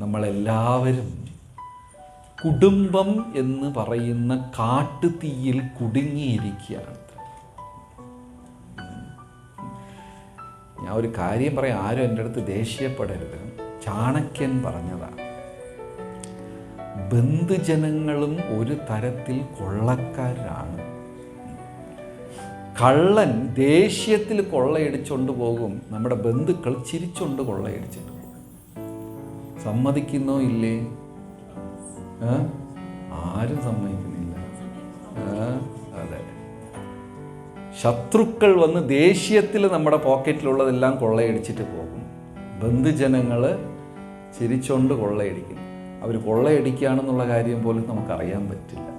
നമ്മളെല്ലാവരും കുടുംബം എന്ന് പറയുന്ന കാട്ടുതീയിൽ കുടുങ്ങിയിരിക്കുകയാണ്. ഞാൻ ഒരു കാര്യം പറയാം ആരും എന്റെ അടുത്ത് ദേഷ്യപ്പെടരുത്. ചാണക്യൻ പറഞ്ഞതാണ് ബന്ധുജനങ്ങളും ഒരു തരത്തിൽ കൊള്ളക്കാരാണ്. കള്ളൻ ദേഷ്യത്തിൽ കൊള്ളയടിച്ചുകൊണ്ട് പോകും നമ്മുടെ ബന്ധുക്കൾ ചിരിച്ചുകൊണ്ട് കൊള്ളയടിച്ചിട്ട് സമ്മതിക്കുന്നോ ഇല്ലേ? ആരും സമ്മതിക്കുന്നില്ല. അതെ. ശത്രുക്കൾ വന്ന് ദേഷ്യത്തിൽ നമ്മുടെ പോക്കറ്റിലുള്ളതെല്ലാം കൊള്ളയടിച്ചിട്ട് പോകും. ബന്ധുജനങ്ങൾ ചിരിച്ചോണ്ട് കൊള്ളയടിക്കും. അവർ കൊള്ളയടിക്കുകയാണെന്നുള്ള കാര്യം പോലും നമുക്കറിയാൻ പറ്റില്ല.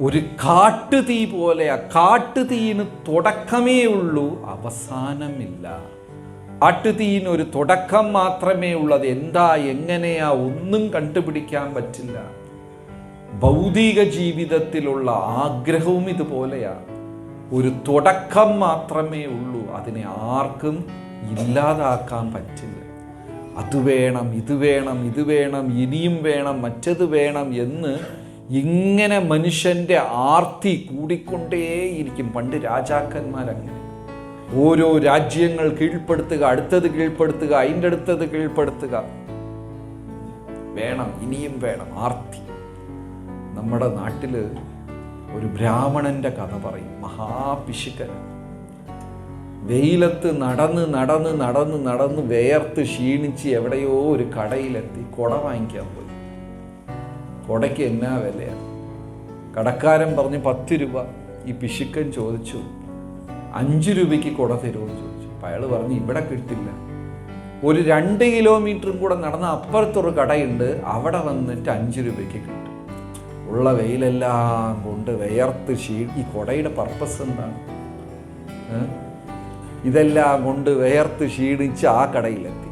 ഒരു കാട്ടുതീ പോലെ ആ കാട്ടുതീയിന് തുടക്കമേ ഉള്ളൂ അവസാനമില്ല. കാട്ടുതീയിന് ഒരു തുടക്കം മാത്രമേ ഉള്ളത്. എന്താ എങ്ങനെയാ ഒന്നും കണ്ടുപിടിക്കാൻ പറ്റില്ല. ഭൗതിക ജീവിതത്തിലുള്ള ആഗ്രഹവും ഇതുപോലെയാണ് ഒരു തുടക്കം മാത്രമേ ഉള്ളൂ. അതിനെ ആർക്കും ഇല്ലാതാക്കാൻ പറ്റില്ല. അത് വേണം ഇത് വേണം ഇത് വേണം ഇനിയും വേണം മറ്റത് വേണം എന്ന് ഇങ്ങനെ മനുഷ്യന്റെ ആർത്തി കൂടിക്കൊണ്ടേയിരിക്കും. പണ്ട് രാജാക്കന്മാരങ്ങനെ. ഓരോ രാജ്യങ്ങൾ കീഴ്പ്പെടുത്തുക അടുത്തത് കീഴ്പ്പെടുത്തുക അതിന്റെ അടുത്തത് കീഴ്പ്പെടുത്തുക. വേണം ഇനിയും വേണം. ആർത്തി. നമ്മുടെ നാട്ടിൽ ഒരു ബ്രാഹ്മണന്റെ കഥ പറയും. മഹാപിശുക്കൻ വെയിലത്ത് നടന്ന് നടന്ന് നടന്ന് നടന്ന് വേർത്ത് ക്ഷീണിച്ച് എവിടെയോ ഒരു കടയിലെത്തി കുട വാങ്ങിക്കാൻ പോയി. കുടയ്ക്ക് എന്നാ വിലയാണ് കടക്കാരൻ പറഞ്ഞ് പത്ത് രൂപ. ഈ പിശുക്കൻ ചോദിച്ചു അഞ്ച് രൂപയ്ക്ക് കുട തരുമെന്ന് ചോദിച്ചു. അപ്പം അയാൾ പറഞ്ഞു ഇവിടെ കിട്ടില്ല. ഒരു രണ്ട് കിലോമീറ്ററും കൂടെ നടന്ന അപ്പുറത്തൊരു കടയുണ്ട് അവിടെ വന്നിട്ട് അഞ്ച് രൂപയ്ക്ക് കിട്ടും. ഉള്ള വെയിലെല്ലാം കൊണ്ട് വിയർത്ത് ക്ഷീ ഈ കുടയുടെ പർപ്പസ് എന്താണ്? ഇതെല്ലാം കൊണ്ട് വിയർത്ത് ക്ഷീണിച്ച് ആ കടയിലെത്തി.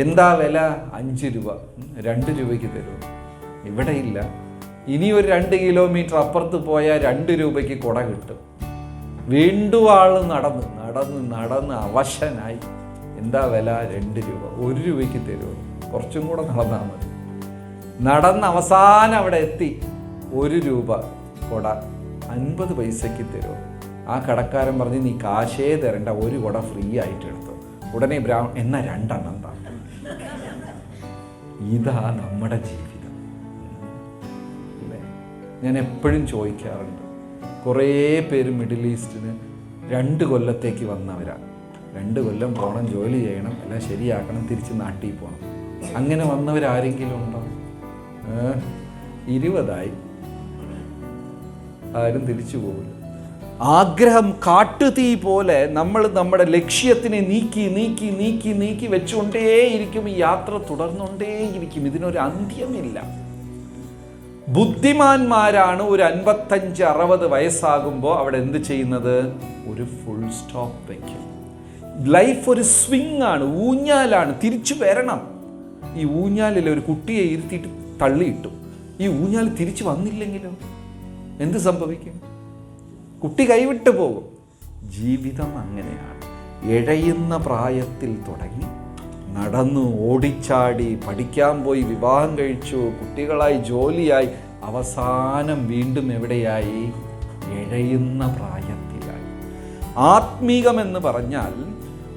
എന്താ വില? അഞ്ച് രൂപ. രണ്ട് രൂപയ്ക്ക് തരും ഇവിടെയില്ല ഇനി ഒരു രണ്ട് കിലോമീറ്റർ അപ്പുറത്ത് പോയാൽ രണ്ട് രൂപയ്ക്ക് കുട കിട്ടും. വീണ്ടും ആൾ നടന്ന് നടന്ന് നടന്ന് അവശനായി. എന്താ വില? രണ്ട് രൂപ. ഒരു രൂപയ്ക്ക് തരുമോ കുറച്ചും കൂടെ നടന്നാൽ മതി. നടന്ന് അവസാനം അവിടെ എത്തി. ഒരു രൂപ കൊട അൻപത് പൈസയ്ക്ക് തരുമോ ആ കടക്കാരൻ പറഞ്ഞ് നീ കാശേ തരണ്ട. ഒരു കുട ഫ്രീ ആയിട്ട് എടുത്തു. ഉടനെ ബ്രാഹ്മ എന്നാ രണ്ടെണ്ണം താ. ഇതാ നമ്മുടെ ജീവിതം. ഞാൻ എപ്പോഴും ചോദിക്കാറുണ്ട് കുറേ പേര് മിഡിൽ ഈസ്റ്റിന് രണ്ട് കൊല്ലത്തേക്ക് വന്നവരാണ് രണ്ട് കൊല്ലം പോകണം ജോലി ചെയ്യണം എല്ലാം ശരിയാക്കണം തിരിച്ച് നാട്ടിൽ പോകണം അങ്ങനെ വന്നവരാരെങ്കിലും ഉണ്ടോ? ഇരുപതായി. ആരും തിരിച്ചു പോകില്ല ആഗ്രഹം കാട്ടുതീ പോലെ നമ്മൾ നമ്മുടെ ലക്ഷ്യത്തിനെ നീക്കി നീക്കി നീക്കി നീക്കി വെച്ചുകൊണ്ടേയിരിക്കും ഈ യാത്ര തുടർന്നുകൊണ്ടേയിരിക്കും. ഇതിനൊരു അന്ത്യമില്ല ബുദ്ധിമാന്മാരാണ് ഒരു അൻപത്തഞ്ച് അറുപത് വയസ്സാകുമ്പോൾ അവിടെ എന്ത് ചെയ്യുന്നത്? ഒരു ഫുൾ സ്റ്റോപ്പ് വയ്ക്കും ലൈഫ് ഒരു സ്വിങ് ആണ് ഊഞ്ഞാലാണ്. തിരിച്ചു വരണം. ഈ ഊഞ്ഞാലിൽ ഒരു കുട്ടിയെ ഇരുത്തിയിട്ട് തള്ളിയിട്ടു. ഈ ഊഞ്ഞാൽ തിരിച്ചു വന്നില്ലെങ്കിലും എന്ത് സംഭവിക്കും? കുട്ടി കൈവിട്ടു പോകും. ജീവിതം അങ്ങനെയാണ്. ഇഴയുന്ന പ്രായത്തിൽ തുടങ്ങി നടന്നു ഓടിച്ചാടി പഠിക്കാൻ പോയി വിവാഹം കഴിച്ചു കുട്ടികളായി ജോലിയായി അവസാനം വീണ്ടും എവിടെയായി? ഇഴയുന്ന പ്രായത്തിലായി. ആത്മീകമെന്ന് പറഞ്ഞാൽ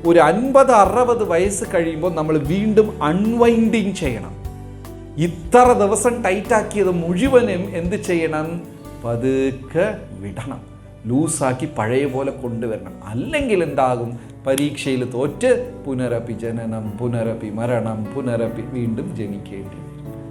ഒരു അൻപത് അറുപത് വയസ്സ് കഴിയുമ്പോൾ നമ്മൾ വീണ്ടും അൺവൈൻഡിങ് ചെയ്യണം. ഇത്ര ദിവസം ടൈറ്റാക്കിയത് മുഴുവനും എന്ത് ചെയ്യണം? പതുക്കെ വിടണം. ലൂസാക്കി പഴയ പോലെ കൊണ്ടുവരണം. അല്ലെങ്കിൽ എന്താകും? പരീക്ഷയിൽ തോറ്റ് പുനരപ്പി ജനനം പുനരപ്പി മരണം പുനരപ്പി വീണ്ടും ജനിക്കേണ്ടി വരും.